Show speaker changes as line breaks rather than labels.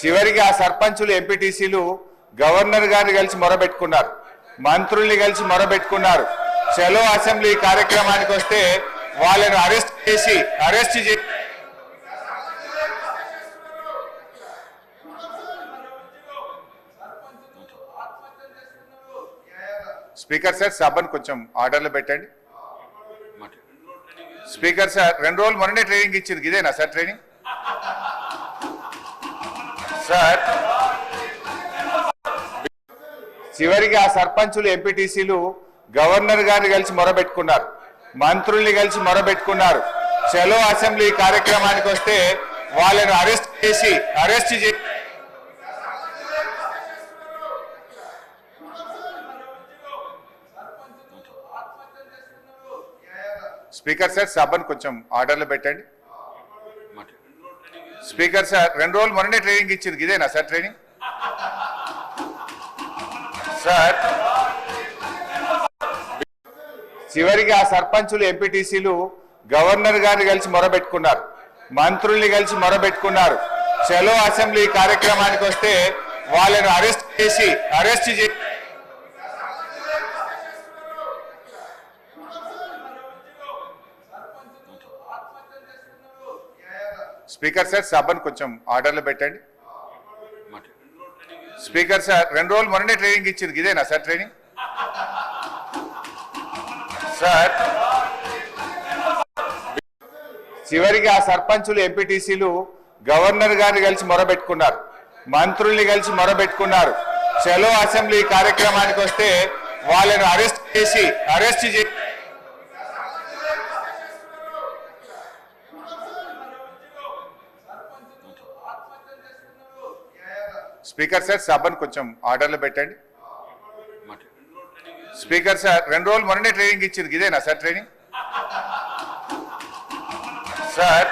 చివరికి ఆ సర్పంచులు ఎంపీటీసీలు గవర్నర్ గారిని కలిసి మొరబెట్టుకున్నారు. మంత్రుల్ని కలిసి మొరబెట్టుకున్నారు. చలో అసెంబ్లీ కార్యక్రమానికి వస్తే వాళ్ళను అరెస్ట్ చేసి అరెస్ట్ చేసి స్పీకర్ సార్ సభను కొంచెం ఆర్డర్లో పెట్టండి. స్పీకర్ సార్ రెండు రోజులు మొన్ననే ట్రైనింగ్ ఇచ్చింది ఇదేనా సార్ ట్రైనింగ్? సార్. చివరికి ఆ సర్పంచులు ఎంపీటీసీలు గవర్నర్ గారిని కలిసి మొరబెట్టుకున్నారు. మంత్రుల్ని కలిసి మొరబెట్టుకున్నారు. చలో అసెంబ్లీ కార్యక్రమానికి వస్తే వాళ్ళను అరెస్ట్ చేసి అరెస్ట్ చేసి స్పీకర్ సార్ సభను కొంచెం ఆర్డర్లో పెట్టండి. స్పీకర్ సార్ రెండు రోజులు మొన్ననే ట్రైనింగ్ ఇచ్చింది. ఇదేనా సార్ ట్రైనింగ్? సార్ చివరికి ఆ సర్పంచులు ఎంపీటీసీలు గవర్నర్ గారిని కలిసి మొరబెట్టుకున్నారు. మంత్రుల్ని కలిసి మొరబెట్టుకున్నారు. చలో అసెంబ్లీ కార్యక్రమానికి వస్తే వాళ్ళను అరెస్ట్ చేసి అరెస్ట్ చేసి స్పీకర్ సార్ సభను కొంచెం ఆర్డర్లో పెట్టండి. స్పీకర్ సార్ రెండు రోజులు మొన్ననే ట్రైనింగ్ ఇచ్చింది ఇదేనా సార్ ట్రైనింగ్? సార్ చివరికి ఆ సర్పంచులు ఎంపీటీసీలు గవర్నర్ గారిని కలిసి మొరబెట్టుకున్నారు. మంత్రుల్ని కలిసి మొరబెట్టుకున్నారు. చలో అసెంబ్లీ కార్యక్రమానికి వస్తే వాళ్ళను అరెస్ట్ చేసి అరెస్ట్ చేసి స్పీకర్ సార్ సభను కొంచెం ఆర్డర్లో పెట్టండి. స్పీకర్ సార్ రెండు రోజులు మొన్ననే ట్రైనింగ్ ఇచ్చింది ఇదేనా సార్ ట్రైనింగ్? సార్